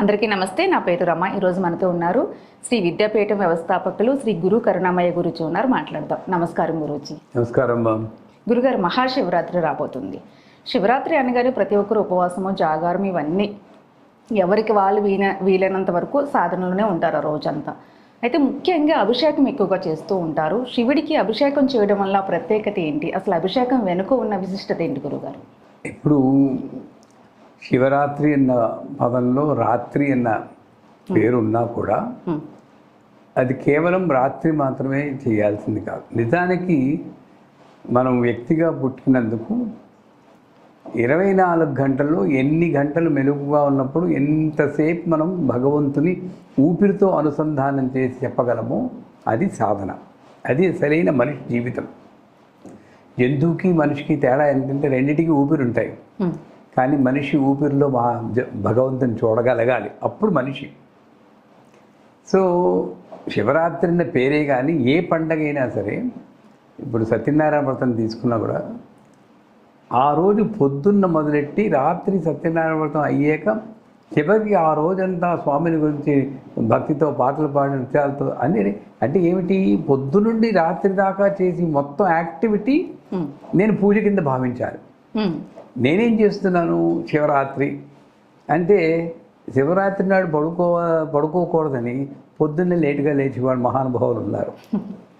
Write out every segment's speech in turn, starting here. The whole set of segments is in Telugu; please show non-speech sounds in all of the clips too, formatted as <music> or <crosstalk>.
అందరికీ నమస్తే నా పేరు రమ. ఈరోజు మనతో ఉన్నారు శ్రీ విద్యాపీఠం వ్యవస్థాపకులు శ్రీ గురు కరుణామయ్య గురుజీ ఉన్నారు. మాట్లాడదాం. నమస్కారం గురూజీ. నమస్కారం గురుగారు మహాశివరాత్రి రాబోతుంది. శివరాత్రి అనగానే ప్రతి ఒక్కరు ఉపవాసము జాగారం ఇవన్నీ ఎవరికి వాళ్ళు వీల వీలైనంత వరకు సాధనలోనే ఉంటారు ఆ రోజంతా. అయితే ముఖ్యంగా అభిషేకం ఎక్కువగా చేస్తూ ఉంటారు. శివుడికి అభిషేకం చేయడం వల్ల ప్రత్యేకత ఏంటి? అసలు అభిషేకం వెనుక ఉన్న విశిష్టత ఏంటి గురుగారు? ఇప్పుడు శివరాత్రి అన్న పదంలో రాత్రి అన్న పేరున్నా కూడా. అది కేవలం రాత్రి మాత్రమే చేయాల్సింది కాదు. నిజానికి మనం వ్యక్తిగా పుట్టినందుకు ఇరవై నాలుగు గంటల్లో ఎన్ని గంటలు మెలుగుగా ఉన్నప్పుడు ఎంతసేపు మనం భగవంతుని ఊపిరితో అనుసంధానం చేసి చెప్పగలమో అది సాధన. అది సరైన మనిషి జీవితం. జంతువుకి మనిషికి తేడా ఏంటంటే రెండింటికి ఊపిరి ఉంటాయి. కానీ మనిషి ఊపిరిలో మా భగవంతుని చూడగలగాలి అప్పుడు మనిషి సో శివరాత్రి అన్న పేరే కానీ ఏ పండగ అయినా సరే ఇప్పుడు సత్యనారాయణ వ్రతం తీసుకున్నా కూడా ఆ రోజు పొద్దున్న మొదలెట్టి రాత్రి సత్యనారాయణ వ్రతం అయ్యాక చివరికి ఆ రోజంతా స్వామిని గురించి భక్తితో పాటలు పాడి నృత్యాలతో అన్ని అంటే ఏమిటి పొద్దునుండి రాత్రి దాకా చేసి మొత్తం యాక్టివిటీ. నేను పూజ కింద భావించాలి. నేనేం నేనేం చేస్తున్నాను శివరాత్రి? అంటే శివరాత్రి నాడు పడుకో పడుకోకూడదని పొద్దున్నే లేటుగా లేచేవాడు మహానుభావులు ఉన్నారు.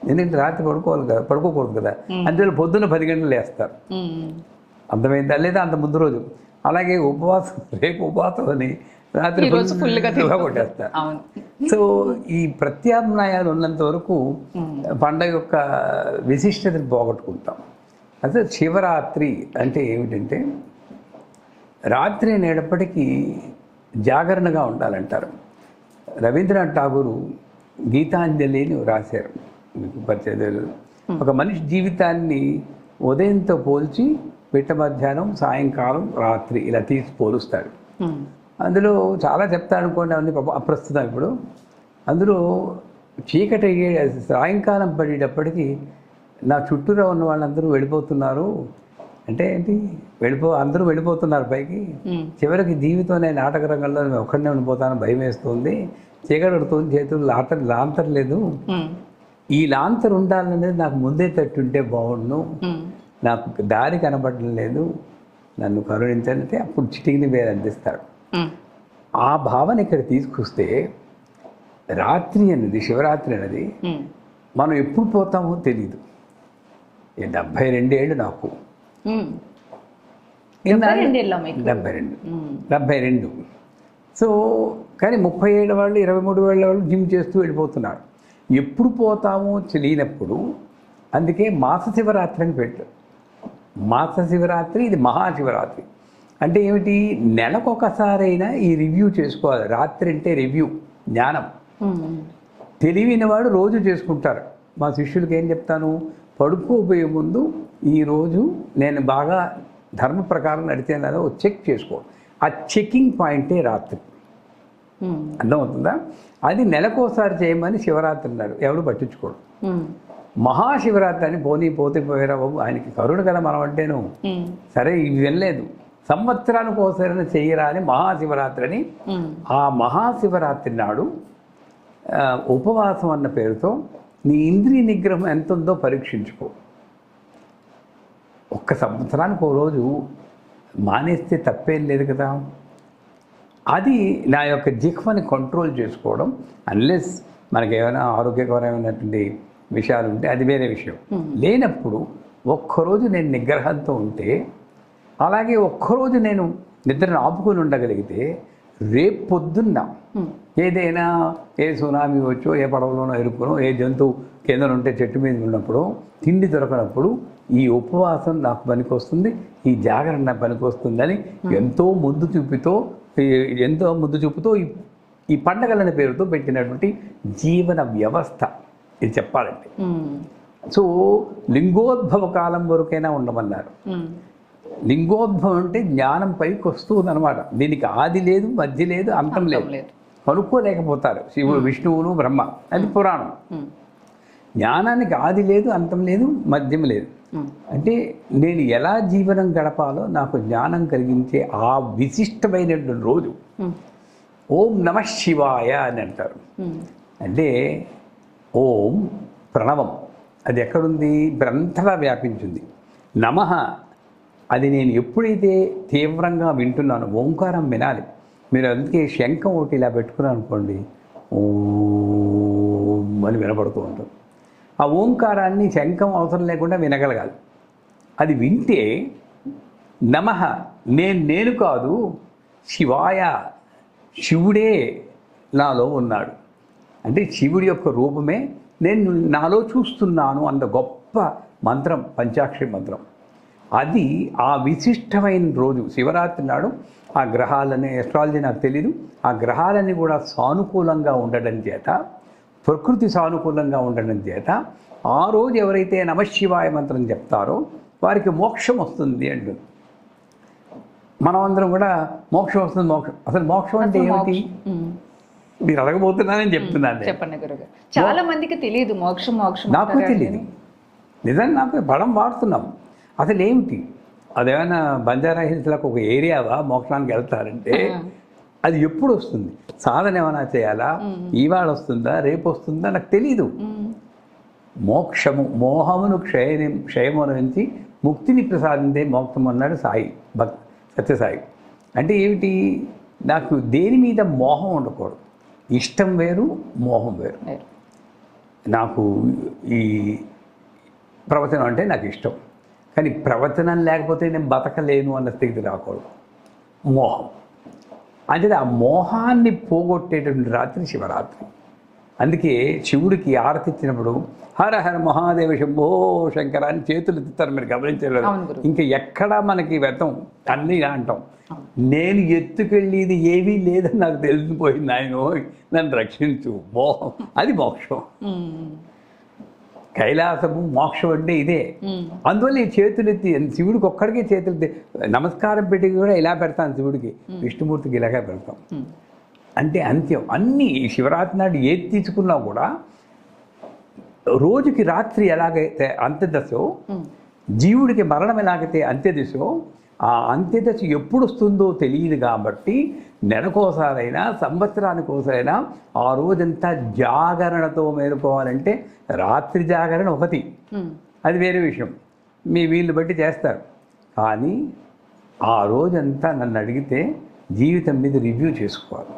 ఎందుకంటే రాత్రి పడుకోవాలి కదా పడుకోకూడదు కదా. అందువల్ల పొద్దున్న పది గంటలు లేస్తారు. అర్థమైందా? లేదా అంత ముందు రోజు. అలాగే ఉపవాసం రేపు ఉపవాసం అని రాత్రి కొట్టేస్తారు. సో ఈ ప్రత్యామ్నాయాలు ఉన్నంత వరకు పండగ యొక్క విశిష్టతను పోగొట్టుకుంటాం. అసలు శివరాత్రి అంటే ఏమిటంటే రాత్రి అనేటప్పటికీ జాగరణగా ఉండాలంటారు. రవీంద్రనాథ్ ఠాగూరు గీతాంజలిని రాశారు. మీకు పరిచయం. ఒక మనిషి జీవితాన్ని ఉదయంతో పోల్చి పిట్ట మధ్యాహ్నం సాయంకాలం రాత్రి ఇలా తీసి పోలుస్తాడు. అందులో చాలా చెప్తా అనుకోండి అవన్నీ అప్రస్తుతం ఇప్పుడు. అందులో చీకటి సాయంకాలం పడేటప్పటికి నా చుట్టూరా ఉన్న వాళ్ళందరూ వెళ్ళిపోతున్నారు అంటే ఏంటి వెళ్ళిపో అందరూ వెళ్ళిపోతున్నారు పైకి. చివరికి జీవితం అనే నాటక రంగంలో నేను ఒక్కడనే ఉండిపోతాను భయం వేస్తుంది చీకటి పడుతుంది చేతులు లాంతర్ లాంతర్ లేదు. ఈ లాంతర్ ఉండాలనేది నాకు ముందే తట్టుంటే బాగుండు. నాకు దారి కనబడడం లేదు నన్ను కరుణించాలంటే అప్పుడు చిటికిని వేరు అందిస్తాడు. ఆ భావన ఇక్కడ తీసుకొస్తే రాత్రి అనేది శివరాత్రి అనేది. మనం ఎప్పుడు పోతామో తెలియదు ఈ డెబ్భై రెండేళ్ళు నాకు? డెబ్భై రెండు. డెబ్భై రెండు. సో కానీ ముప్పై ఏళ్ళ వాళ్ళు ఇరవై మూడు ఏళ్ళ వాళ్ళు జిమ్ చేస్తూ వెళ్ళిపోతున్నారు. ఎప్పుడు పోతామో తెలియనప్పుడు అందుకే మాస శివరాత్రి అని పెట్టారు. మాస శివరాత్రి ఇది మహాశివరాత్రి అంటే ఏమిటి? నెలకొకసారైనా ఈ రివ్యూ చేసుకోవాలి. రాత్రి అంటే రివ్యూ జ్ఞానం. హ్మ్. తెలివిన వాడు రోజు చేసుకుంటారు. మా శిష్యులకి ఏం చెప్తాను? పడుకోబోయే ముందు ఈరోజు నేను బాగా ధర్మ ప్రకారం నడితేనో చెక్ చేసుకో ఆ చెకింగ్ పాయింటే రాత్రి. అర్థమవుతుందా అది నెలకోసారి చేయమని శివరాత్రి అన్నాడు ఎవడు పట్టించుకోడు. మహాశివరాత్రి అని పోనీ పోతే పోయారా బాబు ఆయనకి కరుణ కదా మనం అంటేను. సరే ఇవి వినలేదు సంవత్సరానికి ఒకసారి చెయ్యరా అని మహాశివరాత్రి అని. ఆ మహాశివరాత్రి నాడు ఉపవాసం అన్న పేరుతో నీ ఇంద్రియ నిగ్రహం ఎంత ఉందో పరీక్షించుకో. ఒక్క సంవత్సరానికి ఓ రోజు మానేస్తే తప్పేం లేదు కదా. అది నా యొక్క జిహ్వని కంట్రోల్ చేసుకోవడం అన్లెస్ మనకి ఏమైనా ఆరోగ్యకరమైనటువంటి విషయాలు ఉంటే అది వేరే విషయం. లేనప్పుడు ఒక్కరోజు నేను నిగ్రహంతో ఉంటే అలాగే ఒక్కరోజు నేను నిద్రను ఆపుకొని ఉండగలిగితే రేపు పొద్దున్న ఏదైనా ఏ సునామీ వచ్చో ఏ పడవలోనో ఎరుకునో ఏ జంతువు కింద ఉంటే చెట్టు మీద ఉన్నప్పుడు తిండి దొరకనప్పుడు ఈ ఉపవాసం నాకు పనికొస్తుంది ఈ జాగరణ నాకు పనికొస్తుందని ఎంతో ముందు చూపుతో ఎంతో ముందు చూపుతో ఈ ఈ పండగలనే పేరుతో పెట్టినటువంటి జీవన వ్యవస్థ. ఇది చెప్పాలంటే. హ్మ్. సో లింగోద్భవ కాలం వరకైనా ఉండమన్నారు. లింగోద్భవం అంటే జ్ఞానం పైకి వస్తుంది అనమాట దీనికి ఆది లేదు మధ్య లేదు అంతం లేదు. కనుక్కోలేకపోతారు శివుడు విష్ణువును బ్రహ్మ. అది పురాణం. జ్ఞానానికి ఆది లేదు అంతం లేదు మధ్యం లేదు. అంటే నేను ఎలా జీవనం గడపాలో నాకు జ్ఞానం కలిగించే ఆ విశిష్టమైనటువంటి రోజు. ఓం నమ శివాయ అని అంటారు. అంటే ఓం ప్రణవం. అది ఎక్కడుంది? ఇప్పుడంతలా వ్యాపించింది. నమ అది నేను ఎప్పుడైతే తీవ్రంగా వింటున్నాను ఓంకారం వినాలి. మీరు అందుకే శంఖం ఒకటి ఇలా పెట్టుకున్నాను అనుకోండి అని వినపడుతూ ఉంటుంది. ఆ ఓంకారాన్ని శంఖం అవసరం లేకుండా వినగలగాలి. అది వింటే నమ నేను నేను కాదు శివాయ శివుడే నాలో ఉన్నాడు. అంటే శివుడి యొక్క రూపమే నేను నాలో చూస్తున్నాను అంత గొప్ప మంత్రం పంచాక్షరి మంత్రం. అది ఆ విశిష్టమైన రోజు శివరాత్రి నాడు ఆ గ్రహాలని ఎస్ట్రాలజీ నాకు తెలీదు. ఆ గ్రహాలన్నీ కూడా సానుకూలంగా ఉండడం చేత ప్రకృతి సానుకూలంగా ఉండడం చేత ఆ రోజు ఎవరైతే నమశివాయ మంత్రం చెప్తారో వారికి మోక్షం వస్తుంది అంటుంది. మనం అందరం కూడా మోక్షం వస్తుంది మోక్షం. అసలు మోక్షం అంటే ఏమిటి? మీరు అడగబోతున్నానని చెప్తున్నాను నేను. చెప్పండి గురుగారు. చాలా మందికి తెలియదు మోక్షం మోక్షం నాకు తెలియదు. నిజంగా నాకు బలం వాడుతున్నాం అసలు ఏమిటి అదేమైనా బంజారా హిల్స్లకు ఒక ఏరియావా మోక్షానికి వెళ్తారంటే అది ఎప్పుడు వస్తుంది సాధన ఏమైనా చేయాలా? ఇవాళ వస్తుందా రేపు వస్తుందా నాకు తెలీదు. మోక్షము మోహమును క్షయ క్షయము నుంచి ముక్తిని ప్రసాదించే మోక్షం అన్నాడు సాయి భక్ సత్యసాయి. అంటే ఏమిటి? నాకు దేని మీద మోహం ఉండకూడదు. ఇష్టం వేరు మోహం వేరు. నాకు ఈ ప్రవచనం అంటే నాకు ఇష్టం. కానీ ప్రవచనం లేకపోతే నేను బతకలేను అన్న స్థితి రాకూడదు. మోహం. అంటే ఆ మోహాన్ని పోగొట్టేటువంటి రాత్రి శివరాత్రి. అందుకే శివుడికి ఆరతి ఇచ్చినప్పుడు హర హర మహాదేవ శంభో శంకర అని చేతులు ఎత్తుతారు మీరు గమనించలేదు. ఇంకా ఎక్కడా మనకి వ్యతం అన్నీ అంటాం. నేను ఎత్తుకెళ్ళేది ఏమీ లేదని నాకు తెలిసిపోయింది ఆయన నన్ను రక్షించు. మోహం. అది మోక్షం. కైలాసము మోక్షం అంటే ఇదే. అందువల్ల ఈ చేతులు ఎత్తి శివుడికి ఒక్కడికే చేతులు ఎత్తి నమస్కారం పెట్టి కూడా ఇలా పెడతాను శివుడికి. విష్ణుమూర్తికి ఇలాగే పెడతాం. అంటే అంత్యం. అన్నీ ఈ శివరాత్రి నాడు ఏది తీసుకున్నా కూడా రోజుకి రాత్రి ఎలాగైతే అంత్యదశో జీవుడికి మరణం ఎలాగైతే అంత్యదశో ఆ అంత్యదశ ఎప్పుడు వస్తుందో తెలియదు కాబట్టి నెలకోసారైనా సంవత్సరానికోసారైనా ఆ రోజంతా జాగరణతో మేలుకోవాలంటే రాత్రి జాగరణ ఒకటి. అది వేరే విషయం. మీ వీళ్ళు బట్టి చేస్తారు. కానీ ఆ రోజంతా నన్ను అడిగితే జీవితం మీద రివ్యూ చేసుకోవాలి.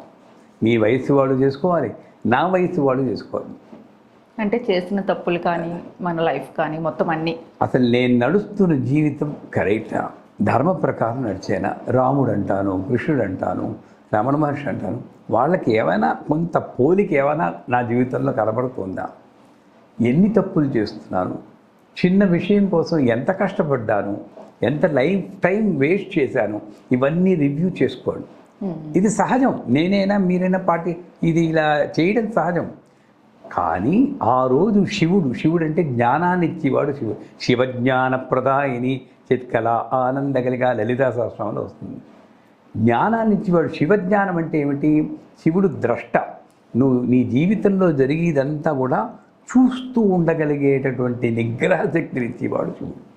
మీ వయసు వాళ్ళు చేసుకోవాలి నా వయసు వాళ్ళు చేసుకోవాలి. అంటే చేసిన తప్పులు కానీ మన లైఫ్ కానీ మొత్తం అన్ని. అసలు నేను నడుస్తున్న జీవితం కరెక్టా? ధర్మ ప్రకారం నడిచేనా? రాముడు అంటాను కృష్ణుడు అంటాను రమణ మహర్షి అంటాను. వాళ్ళకి ఏమైనా కొంత పోలిక ఏమైనా నా జీవితంలో కనబడుతుందా? ఎన్ని తప్పులు చేస్తున్నాను? చిన్న విషయం కోసం ఎంత కష్టపడ్డాను? ఎంత లైఫ్ టైం వేస్ట్ చేశాను? ఇవన్నీ రివ్యూ చేసుకోండి. ఉమ్, ఇది సహజం. నేనైనా మీరైనా పార్టీ ఇది ఇలా చేయడం సహజం. కానీ ఆ రోజు శివుడు శివుడు అంటే జ్ఞానాన్ని ఇచ్చేవాడు శివుడు. శివజ్ఞాన చిత్కల ఆనందగలిగా లలితా సహస్రంలో వస్తుంది. జ్ఞానాన్ని ఇచ్చేవాడు శివజ్ఞానం అంటే ఏమిటి? శివుడు ద్రష్ట. నువ్వు నీ జీవితంలో జరిగేదంతా కూడా చూస్తూ ఉండగలిగేటటువంటి నిగ్రహ శక్తిని ఇచ్చేవాడు శివుడు.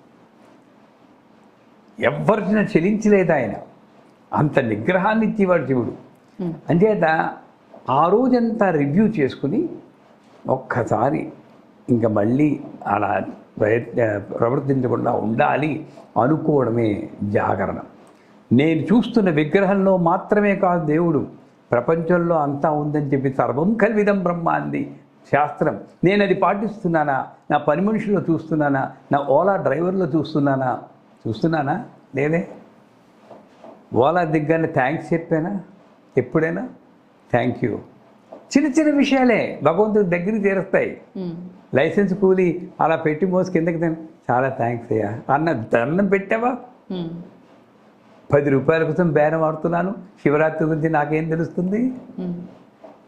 ఎవరిన చెలించలేదు ఆయన. అంత నిగ్రహాన్ని ఇచ్చేవాడు శివుడు అంచేత ఆ రోజంతా రివ్యూ చేసుకుని ఒక్కసారి ఇంకా మళ్ళీ అలా ప్రయత్న ప్రవర్తించకుండా ఉండాలి అనుకోవడమే జాగరణ. నేను చూస్తున్న విగ్రహంలో మాత్రమే కాదు దేవుడు. ప్రపంచంలో అంతా ఉందని చెప్పి సర్వం కల్విదం బ్రహ్మ అంది శాస్త్రం. నేను అది పాటిస్తున్నానా? నా పని మనుషుల్లో చూస్తున్నానా? నా ఓలా డ్రైవర్లో చూస్తున్నానా? చూస్తున్నానా? లేదే. ఓలా దిగ్గానే థ్యాంక్స్ చెప్పానా? ఎప్పుడైనా? Thank you. చిన్న చిన్న విషయాలే భగవంతుడి దగ్గరికి చేరుస్తాయి. లైసెన్స్ కూలి అలా పెట్టి మోసి కిందకి తిన. చాలా థ్యాంక్స్ అయ్యా. అన్న దండం పెట్టావా? పది రూపాయల కోసం బేరం ఆడుతున్నాను శివరాత్రి గురించి నాకేం తెలుస్తుంది?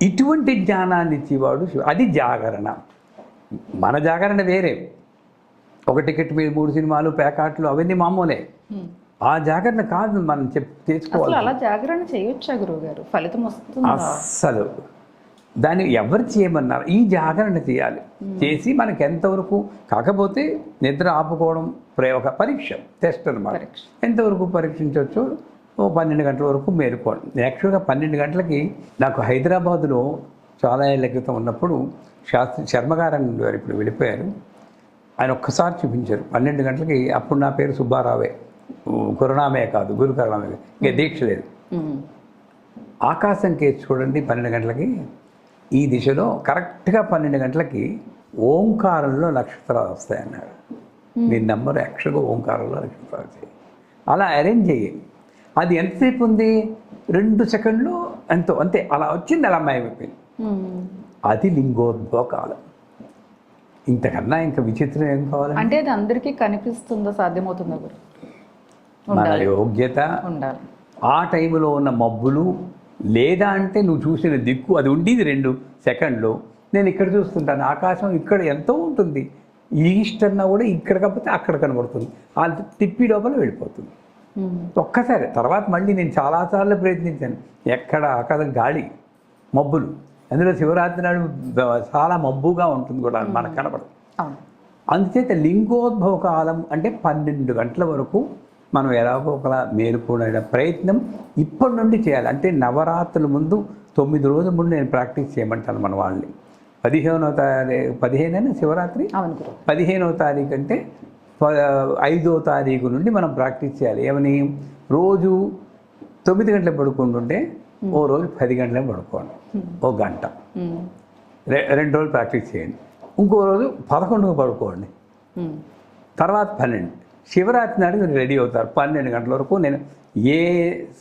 ఇటువంటి జ్ఞానాన్ని ఇచ్చేవాడు అది జాగరణ. మన జాగరణ వేరే. ఒక టికెట్ మీద మూడు సినిమాలు ప్యాకాట్లు అవన్నీ మామూలే. ఆ జాగరణ కాదు మనం చెప్ తెచ్చుకోవాలి. అలా జాగరణ చేయొచ్చా గురువు గారు ఫలితం వస్తుందా? అస్సలు. దాన్ని ఎవరు చేయమన్నారు? ఈ జాగరణ చేయాలి. చేసి మనకి ఎంతవరకు కాకపోతే నిద్ర ఆపుకోవడం ప్రే ఒక పరీక్ష టెస్ట్ అనమాట. ఎంతవరకు పరీక్షించవచ్చు ఓ పన్నెండు గంటల వరకు మేలుకోండి యాక్చువల్గా పన్నెండు గంటలకి నాకు హైదరాబాదులో చాలా ఏళ్ళ క్రితం ఉన్నప్పుడు శాస్త్రి శర్మగారు ఉండేవారు ఇప్పుడు వెళ్ళిపోయారు. ఆయన ఒక్కసారి చూపించారు. పన్నెండు గంటలకి అప్పుడు నా పేరు సుబ్బారావే. కరుణామే కాదు గురు కరుణామే. ఇంకా దీక్ష లేదు. ఆకాశం కేసు చూడండి పన్నెండు గంటలకి. ఈ దిశలో కరెక్ట్గా పన్నెండు గంటలకి ఓంకారంలో నక్షత్రాలు వస్తాయి అన్నాడు మీ నంబర్ యాక్చువల్గా ఓంకారంలో నక్షత్రాలు వస్తాయి. అలా అరేంజ్ చేయి అది ఎంతసేపు ఉంది? రెండు సెకండ్లు? ఎంతో అంతే. అలా వచ్చింది అలా మాయమైపోయింది. అది లింగోద్భవ కాలం. ఇంతకన్నా ఇంకా విచిత్రం ఏం కావాలి? అంటే అది అందరికీ కనిపిస్తుందో సాధ్యమవుతుందో మన యోగ్యత. ఉండాలి. ఆ టైంలో ఉన్న మబ్బులు లేదా అంటే నువ్వు చూసిన దిక్కు అది ఉండేది రెండు సెకండ్లు. నేను ఇక్కడ చూస్తుంటాను ఆకాశం ఇక్కడ ఎంతో ఉంటుంది. ఈస్ట్ అన్నా కూడా ఇక్కడ కాకపోతే అక్కడ కనబడుతుంది. ఆ తిప్పి లోపల వెళ్ళిపోతుంది. ఉమ్. ఒక్కసారి తర్వాత మళ్ళీ నేను చాలాసార్లు ప్రయత్నించాను. ఎక్కడ అక్కడ గాలి మబ్బులు. అందులో శివరాత్రి నాడు చాలా మబ్బుగా ఉంటుంది కూడా మనకు కనబడదు అవును. అందుచేత లింగోద్భవ కాలం అంటే పన్నెండు గంటల వరకు మనం ఎలాగో ఒకలా మేలుకోవడం ప్రయత్నం ఇప్పటి నుండి చేయాలి. అంటే నవరాత్రుల ముందు తొమ్మిది రోజుల ముందు నేను ప్రాక్టీస్ చేయమంటాను మన వాళ్ళని. పదిహేనో తారీఖు పదిహేనైనా శివరాత్రి? పదిహేనవ తారీఖు అంటే ఐదో తారీఖు నుండి మనం ప్రాక్టీస్ చేయాలి. ఏమని? రోజు తొమ్మిది గంటలకు పడుకుంటుంటే ఓ రోజు పది గంటలకు పడుకోండి. ఓ గంట. రెండు రోజులు ప్రాక్టీస్ చేయండి. ఇంకో రోజు పదకొండుకు పడుకోండి. తర్వాత పన్నెండు. శివరాత్రి నాడు మీరు రెడీ అవుతారు. పన్నెండు గంటల వరకు నేను ఏ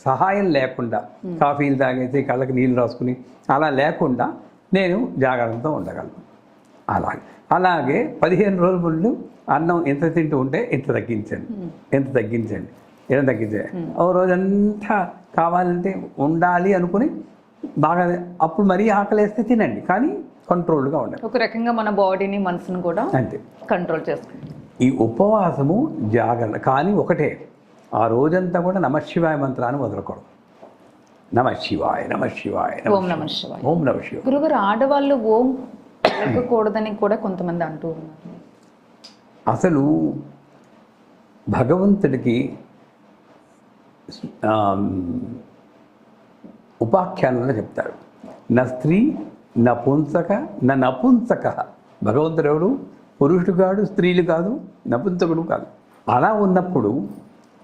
సహాయం లేకుండా కాఫీలు తాగేసి కళ్ళకి నీళ్ళు రాసుకుని అలా లేకుండా నేను జాగ్రత్తతో ఉండగలను. అలాగే అలాగే పదిహేను రోజుల ముందు అన్నం ఎంత తింటూ ఉంటే ఎంత తగ్గించండి. ఎంత తగ్గించండి. ఎంత తగ్గించండి. ఓ రోజంతా కావాలంటే ఉండాలి అనుకుని బాగా అప్పుడు మరీ ఆకలేస్తే తినండి. కానీ కంట్రోల్గా ఉండాలి ఒక రకంగా మన బాడీని మనసును కూడా అంతే. కంట్రోల్ చేసుకుంటాం ఈ ఉపవాసము జాగరణ కానీ ఒకటే ఆ రోజంతా కూడా నమశివాయ మంత్రాన్ని వదలకూడదు. నమ శివాయ నమ శివాయ నమ ఓం నమ శివాయ. ఓం నమ శివాయ. గురుగారు ఆడవాళ్ళు ఓం పలకకూడదని కూడా కొంతమంది అంటూ ఉన్నారు. అసలు భగవంతుడికి ఉపాఖ్యానంలో చెప్తారు. నా స్త్రీ నా పుంసక నా నపుంసక. భగవంతుడు ఎవడు పురుషుడు కాదు స్త్రీలు కాదు నపుంసకుడు కాదు. అలా ఉన్నప్పుడు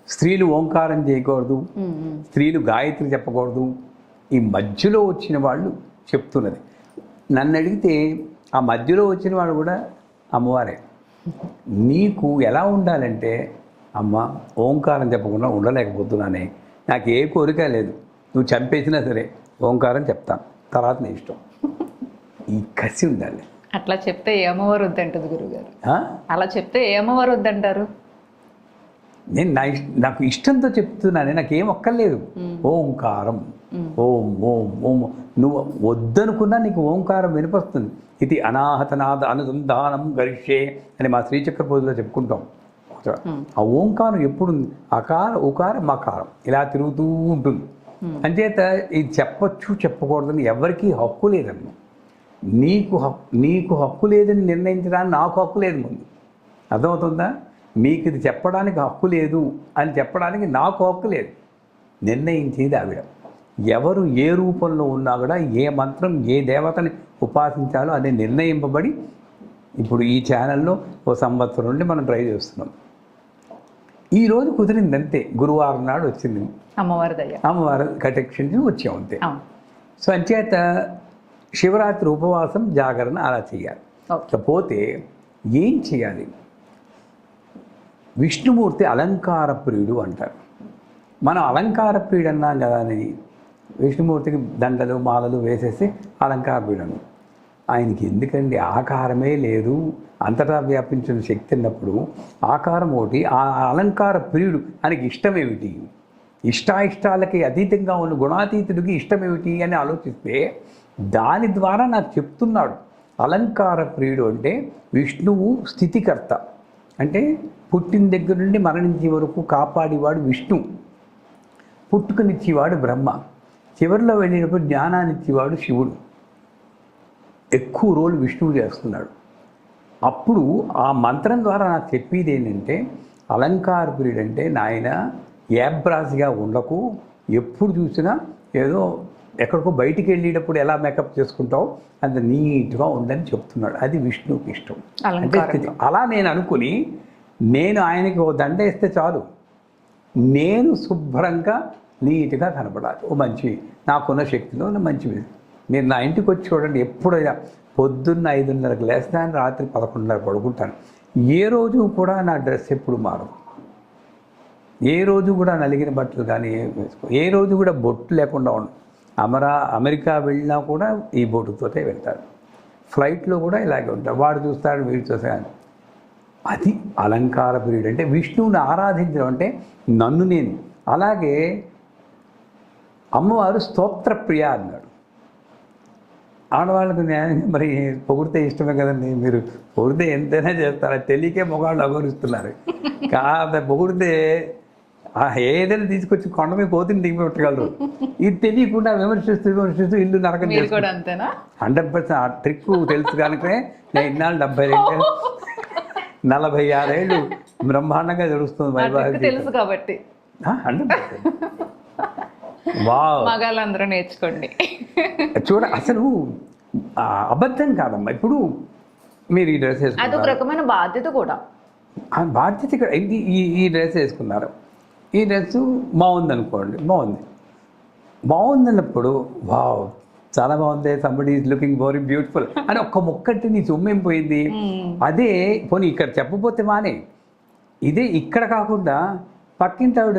స్త్రీలు ఓంకారం చేయకూడదు. స్త్రీలు గాయత్రి చెప్పకూడదు. ఈ మధ్యలో వచ్చిన వాళ్ళు చెప్తున్నది. నన్ను అడిగితే ఆ మధ్యలో వచ్చిన వాళ్ళు కూడా అమ్మవారే. నీకు ఎలా ఉండాలంటే అమ్మ ఓంకారం చెప్పకుండా ఉండలేకపోతున్నానే. నాకు ఏ కోరిక లేదు. నువ్వు చంపేసినా సరే ఓంకారం చెప్తాను తర్వాత నీ ఇష్టం. ఈ కసి ఉండాలి. అట్లా చెప్తే ఏ అమ్మవారు వద్దంటది గురుగారు? అలా చెప్తే ఏ అమ్మవారు వద్దంటారు? నేను నా నాకు ఇష్టంతో చెప్తున్నానే నాకేం ఒక్కర్లేదు. ఓంకారం. ఓం ఓం ఓం. నువ్వు వద్దనుకున్నా నీకు ఓంకారం వినిపిస్తుంది ఇది అనాహతనాద అనుసంధానం గరిష్యే అని మా శ్రీచక్ర పూజలో చెప్పుకుంటాం ఆ ఓంకారం ఎప్పుడు ఉంది అకార ఉకార మకారం. ఇలా తిరుగుతూ ఉంటుంది. అంచేత ఇది చెప్పొచ్చు చెప్పకూడదని ఎవరికీ హక్కు లేదమ్మా నీకు హక్కు నీకు హక్కు లేదని నిర్ణయించడానికి నాకు హక్కు లేదు ముందు. అర్థమవుతుందా? మీకు ఇది చెప్పడానికి హక్కు లేదు అని చెప్పడానికి నాకు హక్కు లేదు. నిర్ణయించేది ఆవిడ. ఎవరు ఏ రూపంలో ఉన్నా కూడా ఏ మంత్రం ఏ దేవతని ఉపాసించాలో అది నిర్ణయింపబడి ఇప్పుడు ఈ ఛానల్లో ఓ సంవత్సరం నుండి మనం ట్రై చేస్తున్నాం. ఈ రోజు కుదిరింది అంతే గురువారం నాడు వచ్చింది. అమ్మవారి దయ. అమ్మవారు కటెక్షన్స్ వచ్చాం అంతే. సో అంచేత శివరాత్రి ఉపవాసం జాగరణ అలా చేయాలి. ఇకపోతే ఏం చేయాలి? విష్ణుమూర్తి అలంకార ప్రియుడు అంటారు. మనం అలంకార ప్రియుడు అన్నాం కదా అని విష్ణుమూర్తికి దండలు మాలలు వేసేసి అలంకార ప్రియుడు ఆయనకి ఎందుకండి? ఆకారమే లేదు. అంతటా వ్యాపించిన శక్తి ఉన్నప్పుడు ఆకారం ఒకటి ఆ అలంకార ప్రియుడు ఆయనకి ఇష్టమేమిటి? ఇష్టాయిష్టాలకి అతీతంగా ఉన్న గుణాతీతుడికి ఇష్టమేమిటి అని ఆలోచిస్తే దాని ద్వారా నాకు చెప్తున్నాడు. అలంకార ప్రియుడు అంటే విష్ణువు స్థితికర్త. అంటే పుట్టిన దగ్గర నుండి మరణించే వరకు కాపాడేవాడు విష్ణు. పుట్టుకనిచ్చేవాడు బ్రహ్మ. చివరిలో వెళ్ళినప్పుడు జ్ఞానాన్నిచ్చేవాడు శివుడు. ఎక్కువ రోల్ విష్ణువు చేస్తున్నాడు. అప్పుడు ఆ మంత్రం ద్వారా నాకు చెప్పేది ఏంటంటే అలంకార ప్రియుడు అంటే నాయన యాబ్రాసిగా ఉండకు. ఎప్పుడు చూసినా ఏదో ఎక్కడికో బయటికి వెళ్ళేటప్పుడు ఎలా మేకప్ చేసుకుంటావు? అంత నీట్గా ఉండని చెప్తున్నాడు. అది విష్ణువుకి ఇష్టం. అంటే స్థితి అలా నేను అనుకుని నేను ఆయనకి ఓ దండ వేస్తే చాలు. నేను శుభ్రంగా నీట్గా కనపడాలి ఓ మంచి నాకున్న శక్తిలో నా మంచిది మీరు నా ఇంటికి వచ్చి చూడండి ఎప్పుడైనా పొద్దున్న ఐదున్నరకు లేస్తాను రాత్రి పదకొండున్నర పడుకుంటాను. ఏ రోజు కూడా నా డ్రెస్ ఎప్పుడు మారదు. ఏ రోజు కూడా నలిగిన బట్టలు కానీ ఏం వేసుకో. ఏ రోజు కూడా బొట్టు లేకుండా ఉండు అమరా అమెరికా వెళ్ళినా కూడా ఈ బోటుతోటే వెళ్తారు. ఫ్లైట్లో కూడా ఇలాగే ఉంటారు. వాడు చూస్తాడు వీడు చూస్తాడు. అది అలంకార పీరియడ్. అంటే విష్ణువుని ఆరాధించడం అంటే నన్ను నేను. అలాగే అమ్మవారు స్తోత్రప్రియ అన్నాడు. ఆడవాళ్ళకు న్యాయం మరి పొగిడితే ఇష్టమే కదండి. మీరు పొగిడితే ఎంతైనా చేస్తారా? తెలియకే మొగాళ్ళు అగౌరిస్తున్నారు కాదు పొగిడితే ఏదైనా తీసుకొచ్చి కొండ మీద పోతుంది దిగి పెట్టగలరు. ఇది తెలియకుండా విమర్శిస్తూ విమర్శిస్తూ ఇల్లు నరకం హండ్రెడ్ పర్సెంట్ ఆ ట్రిక్ తెలుసు కనుక నేను ఇన్నాళ్ళు డెబ్బై రెండు నలభై ఆరేళ్ళు బ్రహ్మాండంగా trick వైవాహిక తెలుసు కాబట్టి. హండ్రెడ్ మగాళ్ళందరూ నేర్చుకోండి. చూడ అసలు అబద్ధం కాదమ్మా. ఇప్పుడు మీరు ఈ డ్రెస్ అదొక వేసుకున్నారు రకమైన బాధ్యత కూడా. ఆ బాధ్యత ఇక్కడ ఈ ఈ డ్రెస్ వేసుకున్నారు. ఈ డ్రెస్ బాగుంది అనుకోండి బాగుంది. బాగుంది అన్నప్పుడు వావ్ చాలా బాగుంది somebody is looking very beautiful అని ఒక్క ముక్కటి నీ సొమ్మేం పోయింది? అదే పోనీ ఇక్కడ చెప్పపోతే మానే. ఇదే ఇక్కడ కాకుండా పక్కింటి ఆవిడ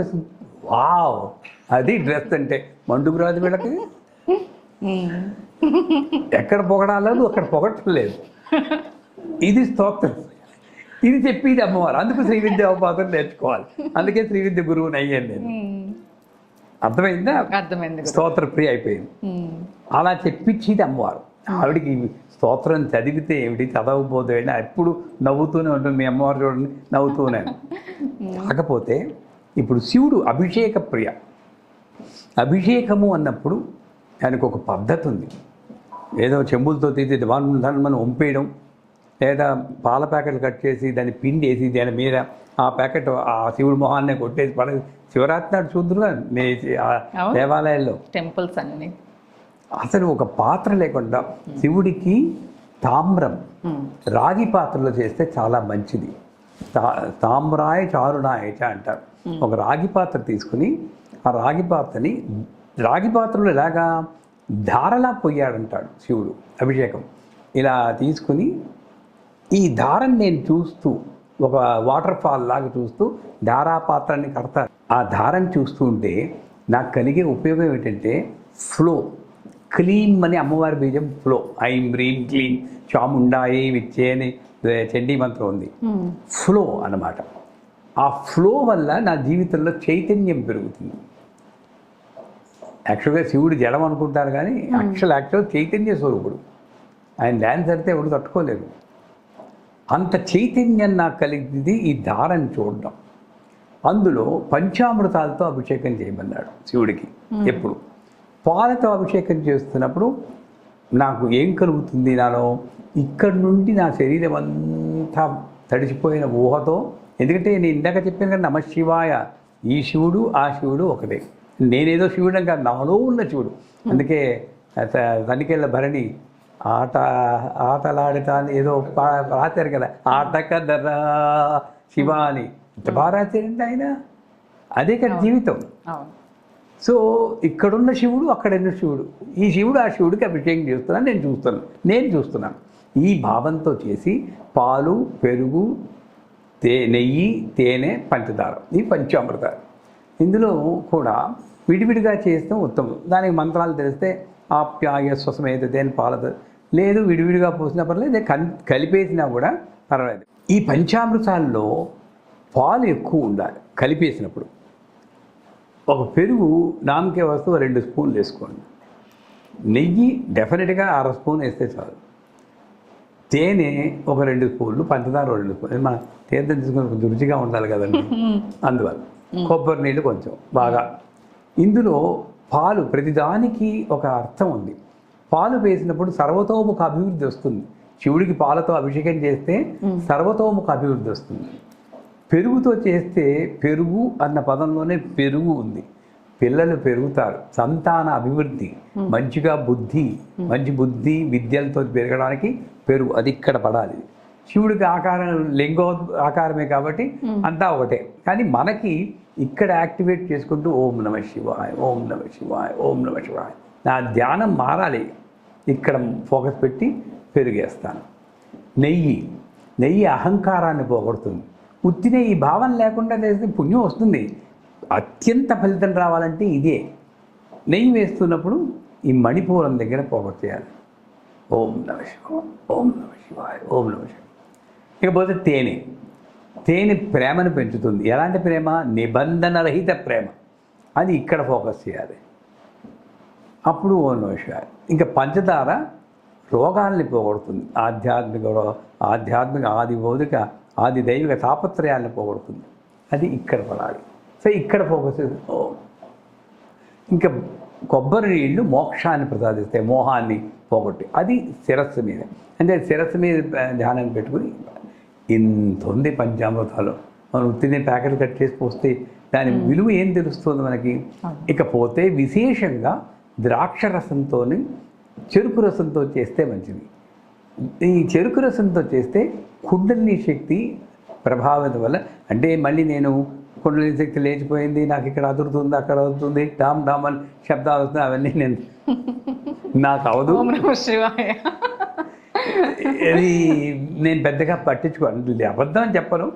వావ్ అది డ్రెస్ అంటే మండుకు రాదు వీళ్ళకి. ఎక్కడ పొగడాలో అక్కడ పొగట్టం లేదు ఇది స్తోత్రం. ఇది చెప్పేది అమ్మవారు. అందుకు శ్రీ విద్య అవపాతం నేర్చుకోవాలి. అందుకే శ్రీ విద్య గురువుని అయ్యాను నేను. అర్థమైందా? అర్థమైంది. స్తోత్ర ప్రియ అయిపోయింది. అలా చెప్పించేది అమ్మవారు. ఆవిడకి స్తోత్రం చదివితే ఏమిటి? చదవకపోతే ఎప్పుడు నవ్వుతూనే ఉంటుంది. మీ అమ్మవారు చూడండి నవ్వుతూనే కాకపోతే ఇప్పుడు శివుడు అభిషేక ప్రియ. అభిషేకము అన్నప్పుడు దానికి ఒక పద్ధతి ఉంది. ఏదో చెంబులతో తీసి దాన్ని దాన్ని మనం వంపేయడం లేదా పాల ప్యాకెట్లు కట్ చేసి దాన్ని పిండి వేసి దాని మీద ఆ ప్యాకెట్ ఆ శివుడి మొహాన్నే కొట్టేసి పడ శివరాత్రి నాడు చూద్దురుగా. దేవాలయాల్లో. టెంపుల్స్ అన్ని. అసలు ఒక పాత్ర లేకుండా శివుడికి తామ్రం. రాగి పాత్రలో చేస్తే చాలా మంచిది. తా తామ్రాయ చారుణాయ చ అంటారు. ఒక రాగి పాత్ర తీసుకుని ఆ రాగి పాత్రని రాగి పాత్రలో ఎలాగా? ధారలా పొయ్యాడంటాడు శివుడు అభిషేకం. ఇలా తీసుకుని ఈ దారం నేను చూస్తూ ఒక వాటర్ ఫాల్ లాగా చూస్తూ ధారా పాత్రని కడతారు ఆ దారం చూస్తూ ఉంటే నాకు కలిగే ఉపయోగం ఏంటంటే ఫ్లో క్లీమ్ అని అమ్మవారి బీజం ఫ్లో ఐం బ్రీం క్లీన్ చాముండాయి విచ్చే అని చండీ మంత్రం ఉంది. ఫ్లో అన్నమాట. ఆ ఫ్లో వల్ల నా జీవితంలో చైతన్యం పెరుగుతుంది. యాక్చువల్గా శివుడు జలం అనుకుంటారు కానీ యాక్చువల్ యాక్చువల్ చైతన్య స్వరూపుడు. ఆయన డ్యాన్స్ ఆడితే ఎవడు తట్టుకోలేరు అంత చైతన్యం నాకు కలిగింది ఈ దారని చూడడం. అందులో పంచామృతాలతో అభిషేకం చేయమన్నాడు శివుడికి ఎప్పుడు. పాలతో అభిషేకం చేస్తున్నప్పుడు నాకు ఏం కలుగుతుంది నాలో? ఇక్కడి నుండి నా శరీరం అంతా తడిసిపోయిన ఊహతో ఎందుకంటే నేను ఇందాక చెప్పాను కదా నమ శివాయ. ఈ శివుడు ఆ శివుడు ఒకటే. నేనేదో శివుడు కాదు నాలో ఉన్న శివుడు. అందుకే తనికెళ్ళ భరణి ఆట ఆటలాడట అని ఏదో పా- రాశారు కదా. ఆట కదరా శివ అని ఇంత బాగా రాశారండి ఆయన. అదే కదా జీవితం. సో ఇక్కడున్న శివుడు అక్కడున్న శివుడు. ఈ శివుడు ఆ శివుడికి అభిషేకం చేస్తున్నాను నేను చూస్తున్నాను. నేను చూస్తున్నాను. ఈ భావంతో చేసి పాలు పెరుగు తే నెయ్యి తేనె పంచదార. ఈ పంచామృతాలు. ఇందులో కూడా విడివిడిగా చేస్తాం ఉత్తమం. దానికి మంత్రాలు తెలిస్తే ఆప్యాయ స్వసమేత తేనె పాలదు లేదు విడివిడిగా పోసినా పర్లేదు కలిపేసినా కూడా పర్వాలేదు. ఈ పంచామృతాల్లో పాలు ఎక్కువ ఉండాలి కలిపేసినప్పుడు. ఒక పెరుగు నామకే వస్తువు రెండు స్పూన్లు వేసుకోండి. నెయ్యి డెఫినెట్గా అర స్పూన్ వేస్తే చాలు. తేనె ఒక రెండు స్పూన్లు పంచదార రెండు స్పూన్లు. మన తీర్థం తీసుకుని కొంచెం రుచిగా ఉండాలి కదండి. <laughs> అందువల్ల కొబ్బరి నీళ్ళు కొంచెం బాగా. ఇందులో పాలు ప్రతిదానికి ఒక అర్థం ఉంది. పాలు వేసినప్పుడు సర్వతోముఖ అభివృద్ధి వస్తుంది. శివుడికి పాలతో అభిషేకం చేస్తే సర్వతోముఖ అభివృద్ధి వస్తుంది. పెరుగుతో చేస్తే పెరుగు అన్న పదంలోనే పెరుగు ఉంది. పిల్లలు పెరుగుతారు. సంతాన అభివృద్ధి మంచిగా బుద్ధి మంచి బుద్ధి విద్యలతో పెరగడానికి పెరుగు అది ఇక్కడ పడాలి. శివుడికి ఆకారం లింగో ఆకారమే కాబట్టి అంతా ఒకటే. కానీ మనకి ఇక్కడ యాక్టివేట్ చేసుకుంటూ ఓం నమ శివాయ ఓం నమ శివాయ ఓం నమ శివాయ. నా ధ్యానం మారాలి. ఇక్కడ ఫోకస్ పెట్టి పెరిగేస్తాను. నెయ్యి నెయ్యి అహంకారాన్ని పోగొడుతుంది. ఉత్తినే ఈ భావన లేకుండా చేస్తే పుణ్యం వస్తుంది. అత్యంత ఫలితం రావాలంటే ఇదే. నెయ్యి వేస్తున్నప్పుడు ఈ మణిపూరం దగ్గర పోగొట్టేయాలి. ఓం నమ శివాయ ఓం నమ శివాయ ఓం నమ శివాయ. ఇకపోతే తేనె. తేనె ప్రేమను పెంచుతుంది. ఎలాంటి ప్రేమ? నిబంధన రహిత ప్రేమ. అది ఇక్కడ ఫోకస్ చేయాలి. అప్పుడు ఓం నమ ఇంకా పంచదార రోగాల్ని పోగొడుతుంది. ఆధ్యాత్మిక ఆధ్యాత్మిక ఆది భౌతిక ఆది దైవిక తాపత్రయాల్ని పోగొడుతుంది. అది ఇక్కడ పడాలి. సో ఇక్కడ ఫోకస్ ఇంకా కొబ్బరి నీళ్ళు మోక్షాన్ని ప్రసాదిస్తాయి. మోహాన్ని పోగొట్టి. అది శిరస్సు మీద. అంటే శిరస్సు మీద ధ్యానం పెట్టుకుని ఇంత ఉంది పంచామృతాలు. మనం ఉత్తినే ప్యాకెట్ కట్ చేసి పోస్తే దాని విలువ ఏం తెలుస్తుంది మనకి? ఇకపోతే విశేషంగా ద్రాక్ష రసంతో చెరుకు రసంతో చేస్తే మంచిది. ఈ చెరుకు రసంతో చేస్తే కుండలిని శక్తి ప్రభావితం వల్ల అంటే మళ్ళీ నేను కుండలిని శక్తి లేచిపోయింది నాకు ఇక్కడ అదురుతుంది అక్కడ అదురుతుంది డామ్ డామ్ అని శబ్దాలు వస్తున్నాయి అవన్నీ నేను <laughs> నాకు అవదు. ఇది నేను పెద్దగా పట్టించుకోను. అబద్ధం అని చెప్పను.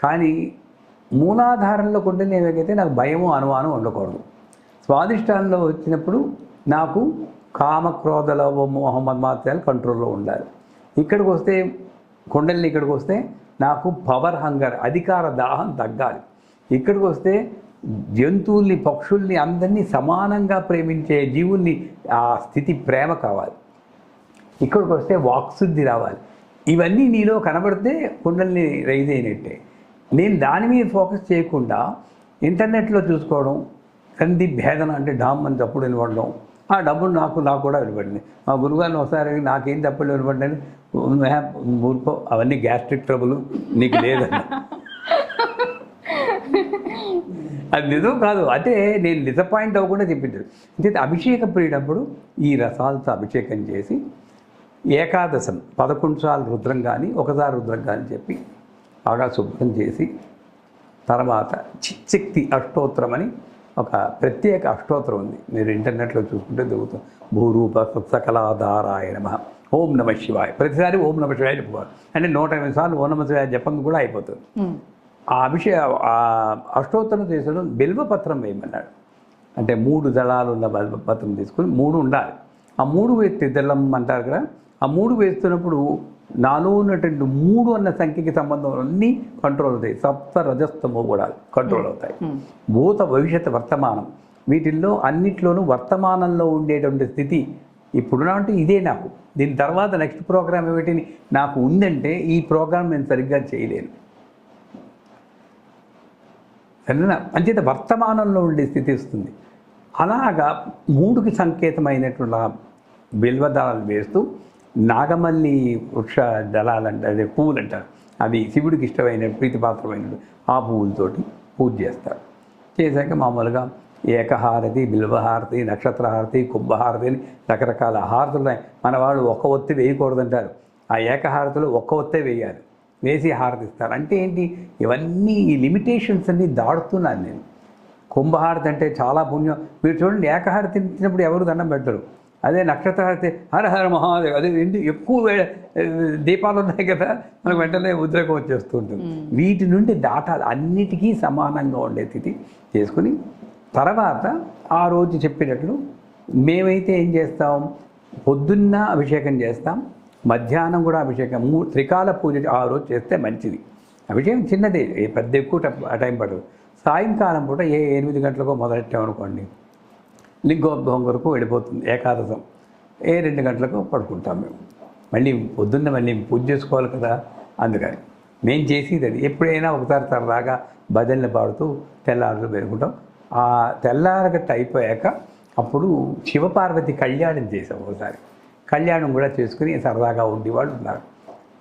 కానీ మూలాధారంలో కుండలిని ఏమైతే నాకు భయము అనుమానం ఉండకూడదు. స్వాదిష్టానంలో వచ్చినప్పుడు నాకు కామక్రోధ లోభ మోహం మన్మాత్రాలు కంట్రోల్లో ఉండాలి. ఇక్కడికి వస్తే కుండలిని ఇక్కడికి వస్తే నాకు పవర్ హంగర్ అధికార దాహం తగ్గాలి. ఇక్కడికి వస్తే జంతువుల్ని పక్షుల్ని అందరినీ సమానంగా ప్రేమించే జీవుల్ని ఆ స్థితి ప్రేమ కావాలి. ఇక్కడికి వస్తే వాక్శుద్ధి రావాలి. ఇవన్నీ నీలో కనబడితే కుండల్ని రైజ్ అయినట్టే. నేను దాని మీద ఫోకస్ చేయకుండా ఇంటర్నెట్లో చూసుకోవడం కంది భేదన అంటే డామ్ అని తప్పుడు వినపడడం ఆ డబ్బులు నాకు నాకు కూడా వినపడింది. మా గురుగారిని ఒకసారి నాకేం తప్పులు వినపడ్డాను ఊరుకో అవన్నీ గ్యాస్ట్రిక్ ట్రబుల్ నీకు లేదన్న అది నిజం కాదు. అంటే నేను డిసప్పాయింట్ అవ్వకుండా చెప్పింది. అంటే అభిషేక ప్రియుడప్పుడు ఈ రసాలతో అభిషేకం చేసి ఏకాదశం పదకొండు సార్లు రుద్రం కానీ ఒకసారి రుద్రం కానీ చెప్పి బాగా శుభ్రం చేసి తర్వాత చిచ్చక్తి అష్టోత్తరం అని ఒక ప్రత్యేక అష్టోత్తరం ఉంది. మీరు ఇంటర్నెట్లో చూసుకుంటే దొరుకుతుంది. భూరూప సకలాధారాయ నమ. ఓం నమ శివాయ. ప్రతిసారి ఓం నమ శివాయ చెప్పుకోవాలి అంటే నూట ఎనిమిది సార్లు ఓం నమ శివాయ జపం కూడా అయిపోతుంది. ఆ అభిషే ఆ అష్టోత్తరం తీసుకుని బిల్వపత్రం వేయమన్నాడు. అంటే మూడు దళాలు ఉన్న బిల్వపత్రం తీసుకుని మూడు ఉండాలి. ఆ మూడు దళం అంటారు కదా ఆ మూడు వేస్తున్నప్పుడు నాలో ఉన్నటువంటి మూడు అన్న సంఖ్యకి సంబంధం అన్నీ కంట్రోల్ అవుతాయి. సప్త రజస్తమో కూడా కంట్రోల్ అవుతాయి. ఉమ్. భూత భవిష్యత్ వర్తమానం వీటిల్లో అన్నిట్లోనూ వర్తమానంలో ఉండేటువంటి స్థితి ఇప్పుడున్నా అంటే ఇదే నాకు. దీని తర్వాత నెక్స్ట్ ప్రోగ్రామ్ ఏమిటి నాకు ఉందంటే ఈ ప్రోగ్రామ్ నేను సరిగ్గా చేయలేను. సరేనా? అంచేత వర్తమానంలో ఉండే స్థితి వస్తుంది. అలాగా మూడుకి సంకేతమైనటువంటి ఆ బిల్వ దళాలు వేస్తూ నాగమల్లి వృక్ష దళాలు అంటారు అదే పువ్వులు అంటారు అవి శివుడికి ఇష్టమైన ప్రీతిపాత్రమైన ఆ పువ్వులతోటి పూజ చేస్తారు. చేశాక మామూలుగా ఏకహారతి బిల్వహారతి నక్షత్రహారతి కుంభహారతి అని రకరకాల హారతులు ఉన్నాయి. మన వాళ్ళు ఒక్క ఒత్తి వేయకూడదంటారు. ఆ ఏకహారతిలో ఒక్క ఒత్తే వేయాలి. వేసి హారతిస్తారు. అంటే ఏంటి? ఇవన్నీ ఈ లిమిటేషన్స్ అన్నీ దాడుతున్నాను నేను. కుంభహారతి అంటే చాలా పుణ్యం. మీరు చూడండి ఏకహారతి ఇచ్చినప్పుడు ఎవరు దండం పెట్టరు అదే నక్షత్రహారతి హర హర మహాదేవ్ అదే ఎక్కువ దీపాలు ఉన్నాయి కదా మనకు వెంటనే ఉద్రేకం వచ్చేస్తూ ఉంటుంది. వీటి నుండి దాటాలి అన్నిటికీ సమానంగా ఉండే స్థితి చేసుకుని తర్వాత ఆ రోజు చెప్పినట్లు మేమైతే ఏం చేస్తాం? పొద్దున్న అభిషేకం చేస్తాం మధ్యాహ్నం కూడా అభిషేకం మూ త్రికాల పూజ ఆ రోజు చేస్తే మంచిది. అభిషేకం చిన్నదే పెద్ద ఎక్కువ ట- టైం పడదు. సాయంకాలం పూట ఏ ఎనిమిది గంటలకో మొదలెట్టామనుకోండి లింగోద్భవం వరకు వెళ్ళిపోతుంది ఏకాదశం. ఏ రెండు గంటలకు పడుకుంటాం మేము. మళ్ళీ పొద్దున్న మళ్ళీ పూజ చేసుకోవాలి కదా అందుకని. మేము చేసేది అది. ఎప్పుడైనా ఒకసారి సరదాగా భజనలు పాడుతూ తెల్లారులు పెరుగుకుంటాం ఆ తెల్లారగట్ట అయిపోయాక అప్పుడు శివపార్వతి కళ్యాణం చేసాం ఒకసారి. కళ్యాణం కూడా చేసుకుని సరదాగా ఉండేవాళ్ళు ఉన్నారు.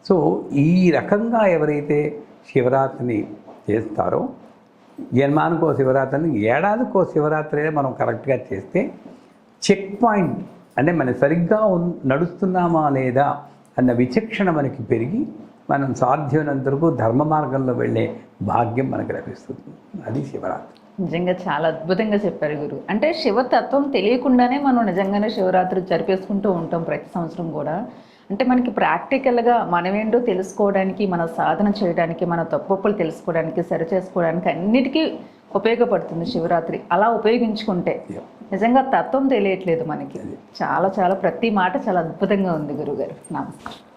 సో ఈ రకంగా ఎవరైతే శివరాత్రిని చేస్తారో జన్మానికో శివరాత్రిని ఏడాదికో శివరాత్రి మనం కరెక్ట్గా చేస్తే చెక్ పాయింట్ అంటే మనం సరిగ్గా నడుస్తున్నామా లేదా అన్న విచక్షణ మనకి పెరిగి మనం సాధ్యమైనంతరకు ధర్మ మార్గంలో వెళ్ళే భాగ్యం మనకు లభిస్తుంది. అది శివరాత్రి. నిజంగా చాలా అద్భుతంగా చెప్పారు గురు. అంటే శివతత్వం తెలియకుండానే మనం నిజంగానే శివరాత్రి జరిపేసుకుంటూ ఉంటాం ప్రతి సంవత్సరం కూడా. అంటే మనకి ప్రాక్టికల్గా మనమేంటో తెలుసుకోవడానికి మన సాధన చేయడానికి మన తప్పులు తెలుసుకోవడానికి సరి చేసుకోవడానికి అన్నిటికీ ఉపయోగపడుతుంది శివరాత్రి. అలా ఉపయోగించుకుంటే. నిజంగా తత్వం తెలియట్లేదు మనకి. చాలా చాలా ప్రతి మాట చాలా అద్భుతంగా ఉంది గురుగారు. నమస్కారం.